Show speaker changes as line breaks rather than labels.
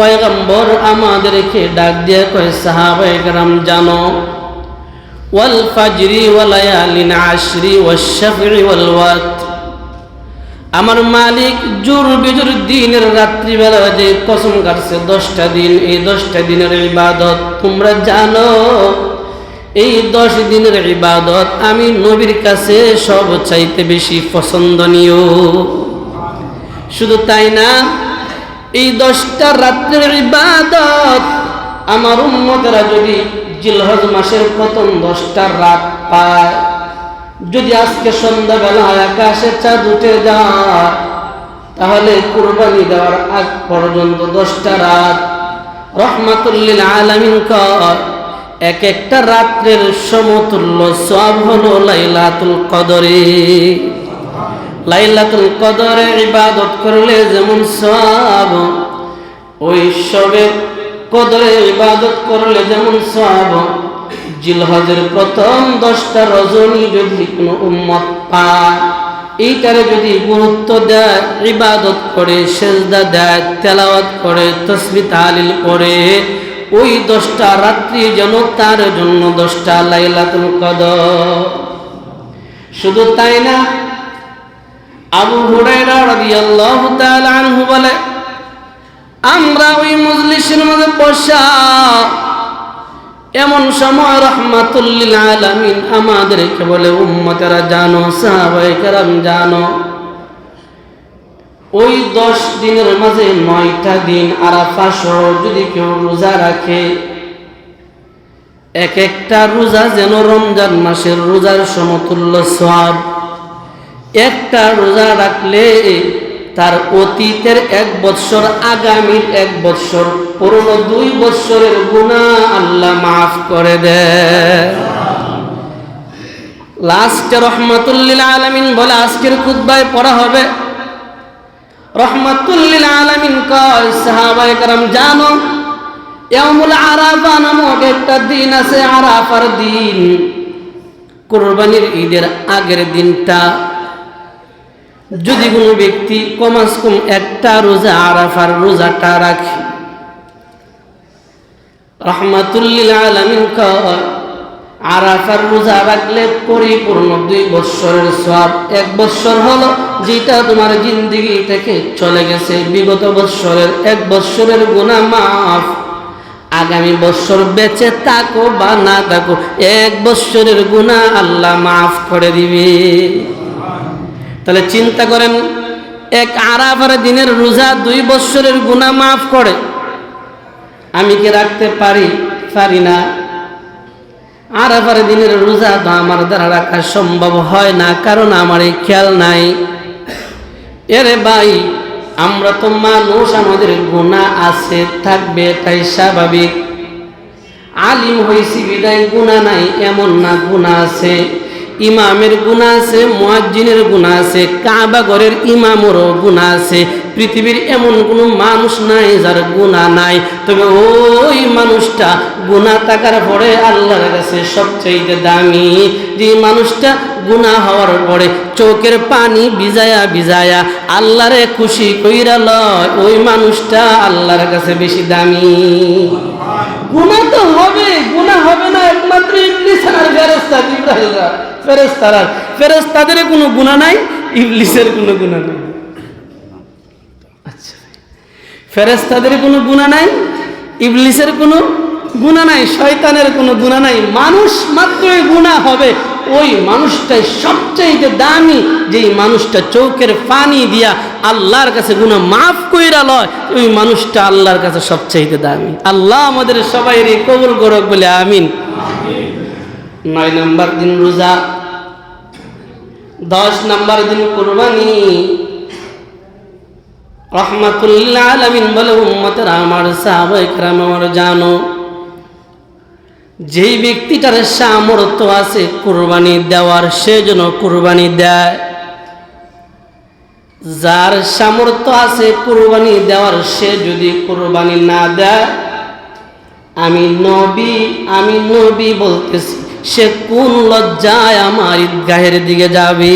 পয়গম্বর আমাদেরকে ডাক দিয়ে কয়, সাহাবায়ে কেরাম, জানো, ওয়াল ফাজরি ওয়ালায়ালিন আশরি ওয়াশ-শাফঈ ওয়াল ওয়াতর আমার মালিক জোর বিজুর দিনের রাত্রিবেলা যে কসম কাটছে, দশটা দিন, এই দশটা দিনের ইবাদত, তোমরা জানো, এই দশ দিনের ইবাদত আমি নবীর কাছে সব চাইতে বেশি পছন্দনীয়। শুধু তাই না এই দশটা রাত্রের ইবাদত আমার উন্মতেরা যদি জিলহজ মাসের প্রথম দশটা রাত পায়, যদি আজকে সন্ধ্যাবেলা আকাশে চাঁদ উঠে যায়, তাহলে কুরবানি দেওয়ার আগ পর্যন্ত দশটা রাত রহমাতুল্লিল আলামিন কর। এক একটা রাত্রের সমতুল্য সব হলো লাইলাতুল কদরে। লাইলাতুল কদরে ইবাদত করলে যেমন সব ওই সবে কদরে ইবাদত করলে যেমন সব জিলহজের প্রথম দশটা রজনী যদি কোনো উম্মত পায়, এইটারে যদি গুরুত্ব দেয়, ইবাদত করে, সেজদা দেয়, তেলাওয়াত করে, তসবি তালিল করে, ওই দশটা রাত্রি যেন তার জন্য দশটা লাইলাতুল কদর। শুধু তাই না আবু হুরায়রা রাদিয়াল্লাহু তাআলা আনহু বলে, আমরা ওই মজলিসের মধ্যে বসা, এমন সময় রহমাতুল্লিল আলামিন আমাদেরকে বলে, উম্মতেরা জানো সাহাবায়ে কেরাম জানো, ওই দশ দিনের মাঝে নয়টা দিন আরাফা সহ যদি কেউ রোজা রাখে, এক একটা রোজা যেন রমজান মাসের রোজার সমতুল্য সব একটা রোজা রাখলে তার অতীতের এক বৎসর, আগামীর এক বৎসর, পুরনো দুই বৎসরের গুণা আল্লাহ মাফ করে দেয় লাস্টে রহমতুল্লিল আলমিন বলে, আজকের খুদ্বায় পড়া হবে। রহমতুল্লিল আলমিন কয়, সাহাবায়ে কারাম, জানো ইয়ামুল আরাফা নামক একটা দিন আছে, আরাফার দিন। কোরবানির ঈদের আগের দিনটা যদি কোনো ব্যক্তি কমাস কম একটা রোজা, আরাফার রোজাটা রাখে। রহমাতুল্লিল আলমিন আরাফার রোজা রাখলে পরিপূর্ণ দুই বৎসরের সব এক বৎসর হলো যেটা তোমার জিন্দিগি থেকে চলে গেছে। বিগত বৎসরের এক বৎসরের গুণা মাফ। আগামী বৎসর বেঁচে থাকো বা না থাকো, এক বৎসরের গুণা আল্লাহ মাফ করে দিবে। তাহলে চিন্তা করেন, এক আরাফার দিনের রোজা দুই বৎসরের গুণা মাফ করে, আমি কি রাখতে পারি? পারি না। আরাফার দিনের রোজা তো আমার দ্বারা রাখা সম্ভব হয় না, কারণ আমার এই খেয়াল নাই। এরে ভাই, আমরা তো মানুষ, আমাদের গুণা আছে, থাকবে তাই স্বাভাবিক। আলিম হয়েছি বিদায় গুণা নাই, এমন না গুণা আছে। ইমামের গুণা আছে, মুয়াজ্জিনের গুণা আছে, কাবা ঘরের ইমামেরও গুণা আছে। পৃথিবীর এমন কোনো মানুষ নাই যার গুণা নাই। তবে ওই মানুষটা গুণা থাকার পরে আল্লাহর কাছে সবচেয়ে দামি। যে মানুষটা গুণা হওয়ার পরে চোখের পানি ভিজায়া ভিজায়া আল্লাহরে খুশি কইরা লয়, ওই মানুষটা আল্লাহর কাছে বেশি দামি। গুণা তো হবে, গুণা হবে না একমাত্র ইবলিস আর ফেরেশতা ইব্রাহিমরা ফেরেশতারা, ফেরেশতাদের কোনো গুণা নাই, ইবলিসের কোনো গুণা নাই। আচ্ছা ফেরেশতাদের কোনো গুণা নাই, ইবলিসের কোনো গুণা নাই, শয়তানের কোনো গুণা নাই। মানুষ মাত্রই গুণা হবে, ওই মানুষটাই সবচেয়ে দামি, যেই মানুষটা চৌকের পানি দিয়া আল্লাহর কাছে গুণা মাফ কইরা লয়, ওই মানুষটা আল্লাহর কাছে সবচেয়ে দামি। আল্লাহ আমাদের সবাই কবুল করক বলে আমিন। নয় নম্বর দিন রোজা। দশ নাম্বার দিন কুরবানি। রহমাতুল্লাহ বলে, উম্মতের আমার সাহাবাই কেরাম আমার জানো, যেই ব্যক্তিটার সামর্থ্য আছে কোরবানি দেওয়ার, সে যেন কোরবানি দেয়। যার সামর্থ্য আছে কোরবানি দেওয়ার, সে যদি কোরবানি না দেয়, আমি নবী আমি নবী বলতেছি। সে কোন লজ্জায় আমার ঈদগাহের দিকে যাবে?